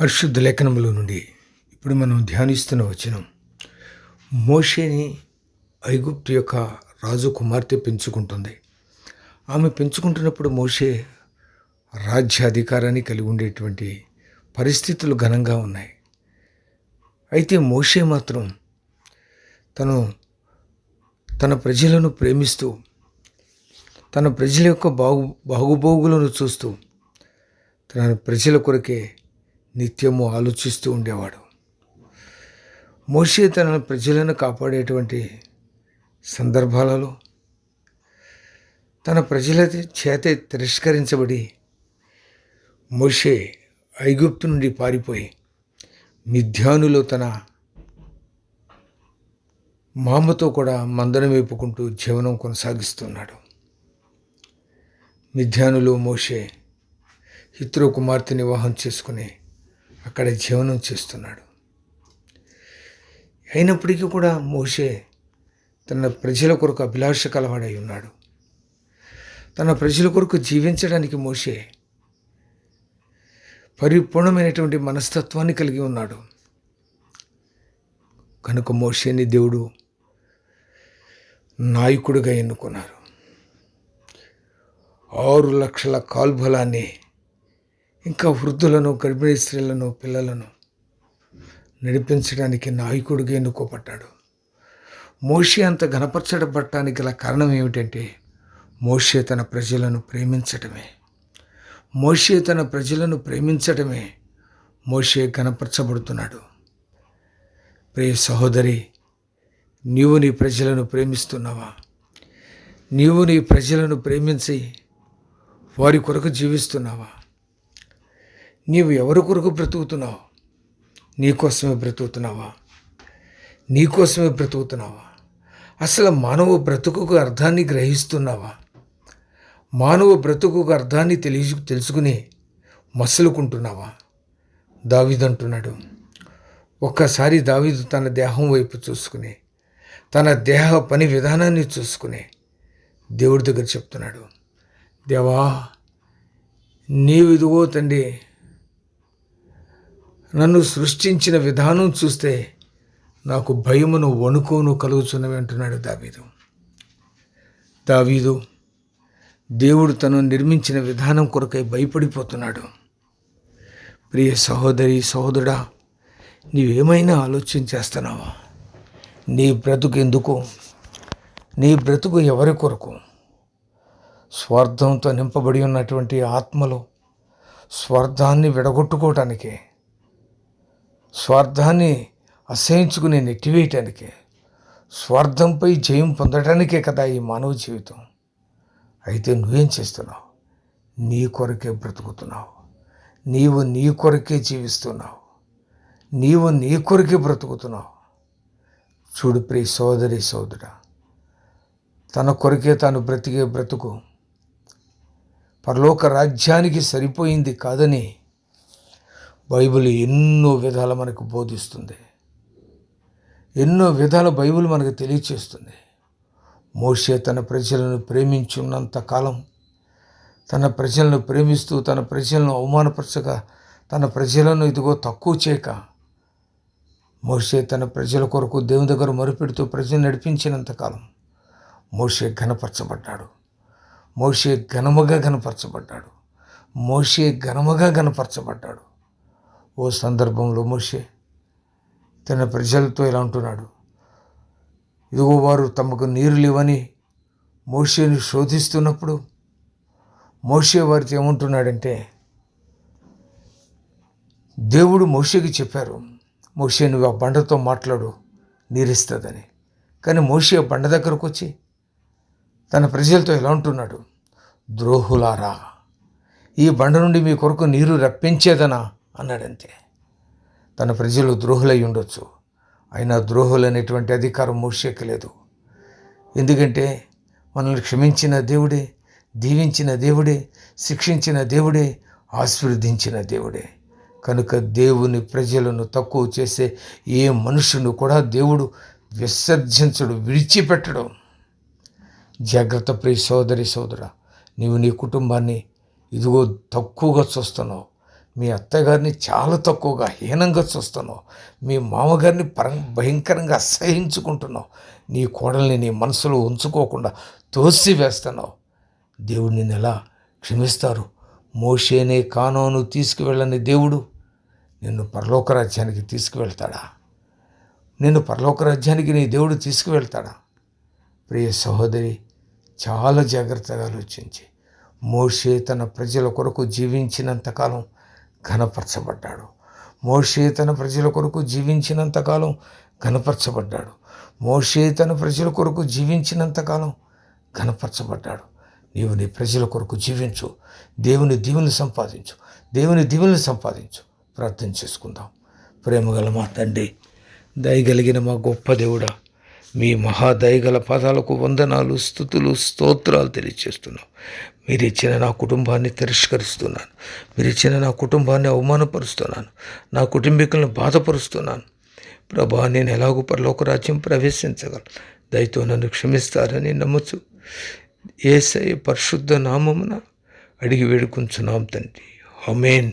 పరిశుద్ధ లేఖనములో నుండి ఇప్పుడు మనం ధ్యానిస్తున్న వచనం. మోషేని ఐగుప్తు యొక్క రాజు కుమార్తె పెంచుకుంటుంది. ఆమె పెంచుకుంటున్నప్పుడు మోషే రాజ్యాధికారాన్ని కలిగి ఉండేటువంటి పరిస్థితులు ఘనంగా ఉన్నాయి. అయితే మోషే మాత్రం తను తన ప్రజలను ప్రేమిస్తూ తన ప్రజల యొక్క బాగు బాగుబోగులను చూస్తూ తన ప్రజల కొరకే నిత్యము ఆలోచిస్తూ ఉండేవాడు. మోషే తన ప్రజలను కాపాడేటువంటి సందర్భాలలో తన ప్రజల చేత తిరస్కరించబడి మోషే ఐగుప్తు నుండి పారిపోయి మిథ్యానులో తన మామతో కూడా మందనం వేపుకుంటూ జీవనం కొనసాగిస్తున్నాడు. మిథ్యానులో మోషే హిత్రో కుమార్తెని వివాహం చేసుకుని అక్కడ జీవనం చేస్తున్నాడు. అయినప్పటికీ కూడా మోషే తన ప్రజల కొరకు అభిలాష కలవాడై ఉన్నాడు. తన ప్రజల కొరకు జీవించడానికి మోషే పరిపూర్ణమైనటువంటి మనస్తత్వాన్ని కలిగి ఉన్నాడు. కనుక మోషేని దేవుడు నాయకుడిగా ఎన్నుకున్నారు. ఆరు లక్షల కాల్బలాన్ని ఇంకా వృద్ధులను గర్భిణీ స్త్రీలను పిల్లలను నడిపించడానికి నాయకుడిగా ఎన్నుకోబడ్డాడు. మోషే అంత గణపరచబడటానికి గల కారణం ఏమిటంటే మోషే తన ప్రజలను ప్రేమించటమే. మోషే తన ప్రజలను ప్రేమించటమే మోషే గణపరచబడుతున్నాడు ప్రియ సహోదరి నీవు నీ ప్రజలను ప్రేమిస్తున్నావా? నీవు నీ ప్రజలను ప్రేమించి వారి కొరకు జీవిస్తున్నావా? నీవు ఎవరి కొరకు బ్రతుకుతున్నావు? నీకోసమే బ్రతుకుతున్నావా? నీకోసమే బ్రతుకుతున్నావా? అసలు మానవ బ్రతుకుకు అర్థాన్ని గ్రహిస్తున్నావా? మానవ బ్రతుకుకు అర్థాన్ని తెలిసి తెలుసుకుని మసలుకుంటున్నావా? దావిదంటున్నాడు ఒక్కసారి దావీదు తన దేహం వైపు చూసుకుని తన దేహ పని విధానాన్ని చూసుకుని దేవుడి దగ్గర చెప్తున్నాడు. దేవా నీవు ఇదిగో తండ్రి నన్ను సృష్టించిన విధానం చూస్తే నాకు భయమును వణుకును కలుగుతున్నవి అంటున్నాడు దావీదు. దావీదు దేవుడు తను నిర్మించిన విధానం కొరకై భయపడిపోతున్నాడు. ప్రియ సహోదరి సహోదరుడా నీవేమైనా ఆలోచన చేస్తున్నావా? నీ బ్రతుకు ఎందుకు? నీ బ్రతుకు ఎవరి కొరకు? స్వార్థంతో నింపబడి ఉన్నటువంటి ఆత్మలో స్వార్థాన్ని విడగొట్టుకోవటానికే స్వార్థాన్ని అసహించుకుని నెట్టివేయటానికే స్వార్థంపై జయం పొందడానికే కదా ఈ మానవ జీవితం. అయితే నువ్వేం చేస్తున్నావు? నీ కొరకే బ్రతుకుతున్నావు. నీవు నీ కొరకే జీవిస్తున్నావు. నీవు నీ కొరకే బ్రతుకుతున్నావు. చూడు ప్రియ సోదరి సోదర తన కొరకే తాను బ్రతికే బ్రతుకు పరలోక రాజ్యానికి సరిపోయింది కాదని బైబిల్ ఎన్నో విధాలు మనకు బోధిస్తుంది. ఎన్నో విధాల బైబిల్ మనకు తెలియచేస్తుంది. మోషే తన ప్రజలను ప్రేమించున్నంత కాలం తన ప్రజలను ప్రేమిస్తూ తన ప్రజలను అవమానపరచగా తన ప్రజలను ఇదిగో తక్కువ చేయక మోషే తన ప్రజల కొరకు దేవుని దగ్గర మరుపెడుతూ ప్రజలు నడిపించినంత కాలం మోషే ఘనపరచబడ్డాడు. మోషే ఘనముగా ఘనపరచబడ్డాడు. మోషే ఘనముగా ఘనపరచబడ్డాడు. ఓ సందర్భంలో మోషే తన ప్రజలతో ఇలా అంటున్నాడు. ఇదిగో వారు తమకు నీరు లేవని మోషేని శోధిస్తున్నప్పుడు మోషే వారితో ఏమంటున్నాడంటే దేవుడు మోషేకి చెప్పారు మోషే నువ్వు ఆ బండతో మాట్లాడు నీరిస్తుందని కానీ మోషే ఆ బండ దగ్గరకు వచ్చి తన ప్రజలతో ఎలా ఉంటున్నాడు ద్రోహులారా ఈ బండ నుండి మీ కొరకు నీరు రప్పించేదనా? అన్నాడంతే. తన ప్రజలు ద్రోహులై ఉండొచ్చు. అయినా ద్రోహులు అనేటువంటి అధికారం మోషెక్కలేదు ఎందుకంటే మనల్ని క్షమించిన దేవుడే దీవించిన దేవుడే శిక్షించిన దేవుడే ఆశీర్వదించిన దేవుడే. కనుక దేవుని ప్రజలను తక్కువ చేసే ఏ మనుషును కూడా దేవుడు విసర్జించడు విడిచిపెట్టడం. జాగ్రత్త ప్రియ సోదరి సోదర నీవు నీ కుటుంబాన్ని ఇదిగో తక్కువగా చూస్తున్నావు. మీ అత్తగారిని చాలా తక్కువగా హీనంగా చూస్తున్నావు. మీ మామగారిని పరం భయంకరంగా అసహించుకుంటున్నావు. నీ కోడల్ని నీ మనసులో ఉంచుకోకుండా తోసి వేస్తున్నావు దేవుడు నిన్ను ఎలా క్షమిస్తారు? మోషేనే కానోను తీసుకువెళ్ళని దేవుడు నిన్ను పరలోక రాజ్యానికి తీసుకువెళ్తాడా? నిన్ను పరలోక రాజ్యానికి నీ దేవుడు తీసుకువెళ్తాడా? ప్రియ సహోదరి చాలా జాగ్రత్తగా ఆలోచించి. మోషే తన ప్రజల కొరకు జీవించినంతకాలం ఘనపరచబడ్డాడు. మోషే తన ప్రజల కొరకు జీవించినంతకాలం ఘనపరచబడ్డాడు. మోషే తన ప్రజల కొరకు జీవించినంతకాలం ఘనపరచబడ్డాడు. నీవు నీ ప్రజల కొరకు జీవించు. దేవుని దీవుని సంపాదించు. దేవుని దీవుని సంపాదించు. ప్రార్థన చేసుకుందాం. ప్రేమగల మా తండ్రి దయగలిగిన మా గొప్ప దేవుడా మీ మహాదయగల పదాలకు వందనాలు స్థుతులు స్తోత్రాలు తెలియజేస్తున్నాం. మీరు ఇచ్చిన నా కుటుంబాన్ని తిరస్కరిస్తున్నాను. మీరు ఇచ్చిన నా కుటుంబాన్ని అవమానపరుస్తున్నాను. నా కుటుంబీకులను బాధపరుస్తున్నాను. ప్రభా నేను ఎలాగో పరలోక రాజ్యం ప్రవేశించగలను. దయతో నన్ను క్షమిస్తారని నమ్మచ్చు ఏసై పరిశుద్ధ నామమున అడిగి వేడుకుంటున్నాం తండ్రి. అమేన్